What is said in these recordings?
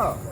তো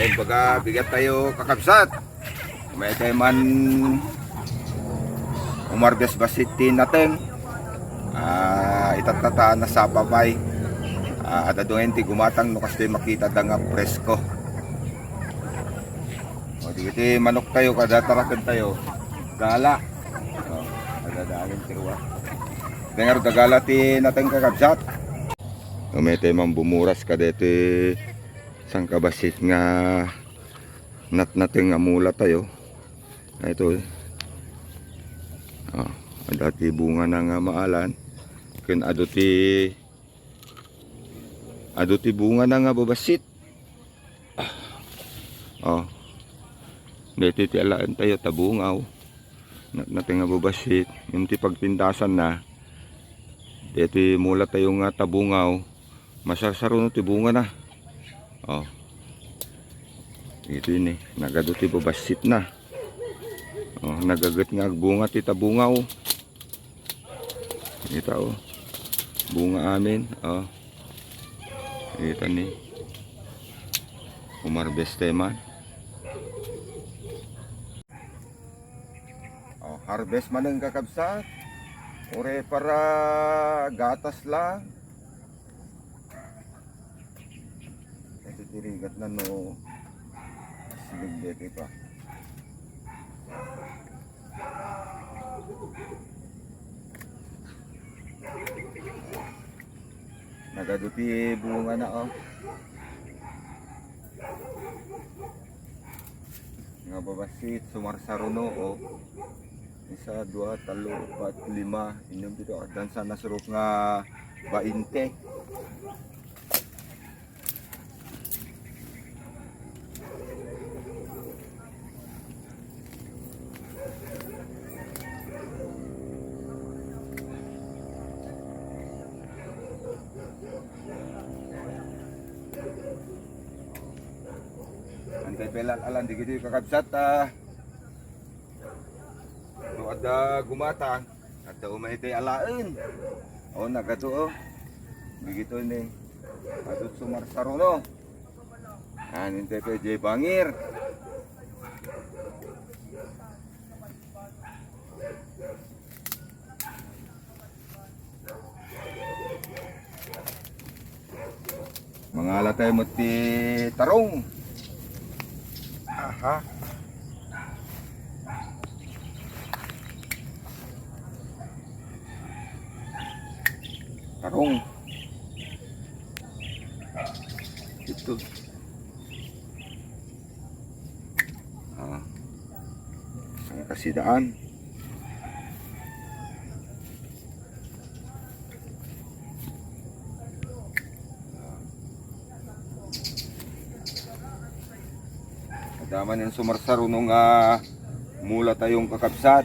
Dahil baga bigat tayo kakabsat. May tayo man umarbes basitin natin. Ah, itatata na sa papay. Ah, at adungan ti gumatang no kasi makita da nga presko. O di kiti manok tayo kada tarakan tayo. Gala. O, adadalin tiruwa. Dengar da gala ti natin kakabsat. Umete man bumuras ka deti sang kabasit nga nat natin nga mula tayo. Ah, Ito. Oh, dati bunga na nga maalan. Ken ado ti ado ti bunga na nga babasit. Ah. Oh. Dito ti alaan tayo tabungaw. Nat natin nga babasit. Yung ti pagpindasan na. Dito mula tayo nga tabungaw. Masasaro no ti bunga na. Oh. Ito yun eh. Nagado ti babasit na. Oh, nagagat nga bunga ti tabungaw. Ito oh. Bunga amin. Oh. Ito ni. Umarbeste man. Oh, harvest man ang kakabsat. Ore para gatas lang. Ito tirigat na no. Siligdete pa. Nagaduti bunga na oh. Nga babasit, sumarsaruno oh. Isa, dua, talo, pat, lima. Inyong dito. Dan sana surok nga bainte. Antay pelal alan di gitu kakabsat ah. Do ada gumatang, ada umay tay alaen. Oh nagato oh. Begitu ni. Adut sumar sarono. Anin tay jay bangir. Mangala tayo mo ti tarong. Aha. Tarong. Ito. Ah. Ang kasidaan. Daman yung sumarsaro nung ah, mula tayong kakabsat.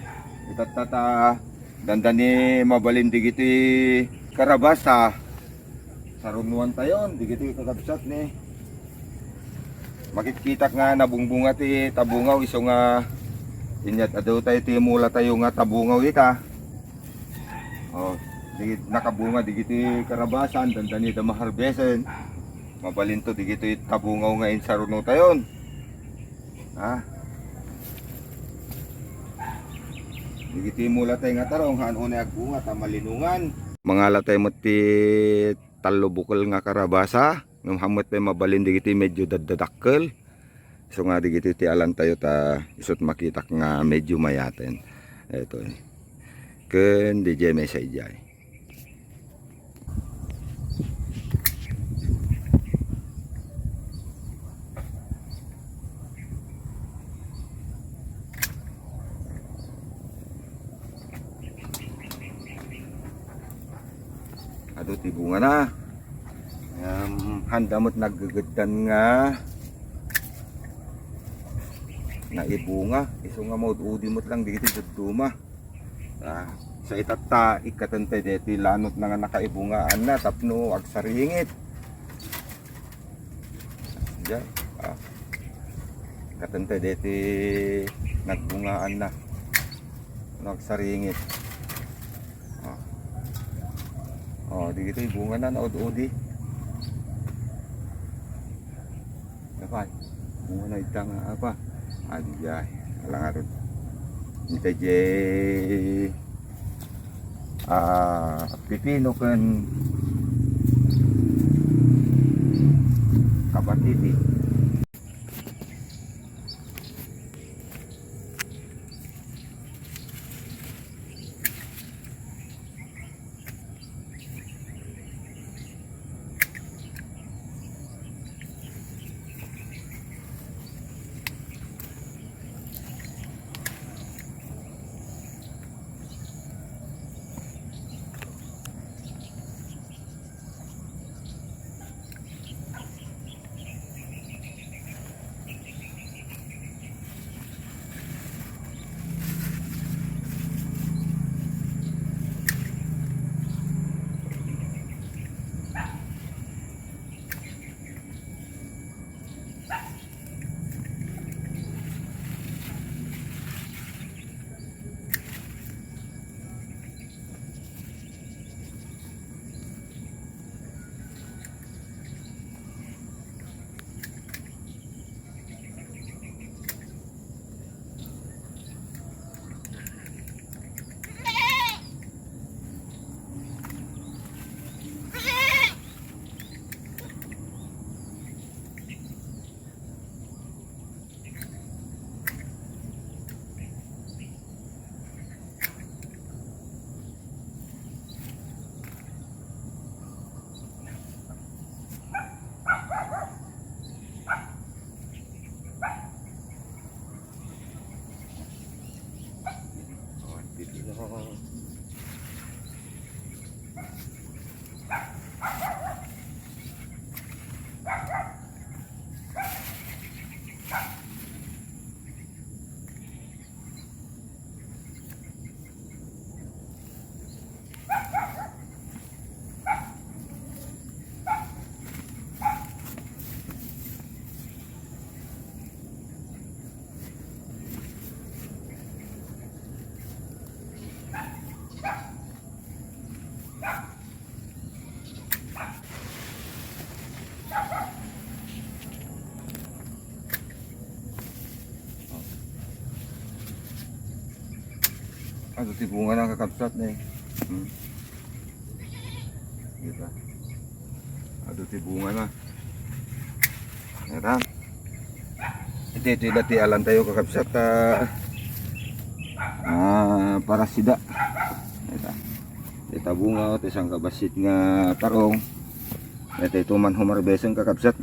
Itatata dandani mabalin digiti karabasa. Sarunuan tayon digiti kakabsat ni. Makikita nga nabungbunga ti tabungaw iso nga inyat adaw tayo ti mula tayo nga tabungaw ita. Oh, digit nakabunga digiti karabasan dandani da maharbesen. Mabalin to digiti tabungaw nga in saruno tayon. Ha? Digiti mula tayo nga tarong han una agbunga ta malinungan. Mga latay mo ti talo bukal nga karabasa. Ngam hamot tayo mabalin digiti medyo dadadakkel. So nga digiti ti alan tayo ta isot makita nga medyo mayaten. Ito eh. Ken DJ may sa Ado ti bunga na. Um, handa mo't naggagatan nga na ibunga. Iso nga mo udi mo't lang dito sa duma. Ah, sa itata ikatantay deti lanot na nga nakaibungaan na tapno ag saringit. Diyan. Ah. Katantay deti nagbungaan na. Nagsaringit. Ah. Oh, di gitu bunga na naud-udi. Dapat. Kung wala itang apa. Anjay. Alang aron. Ito jay ah pipino kan kapatiti. Si bunga ng kakapsat na eh. Hmm. Kita. Ano si bunga na. Meron. Ito ito dati alam tayo kakapsat ah ah, para sida. Ito. Ito bunga ito isang kabasit nga tarong. Ito ito man humarbesang kakapsat.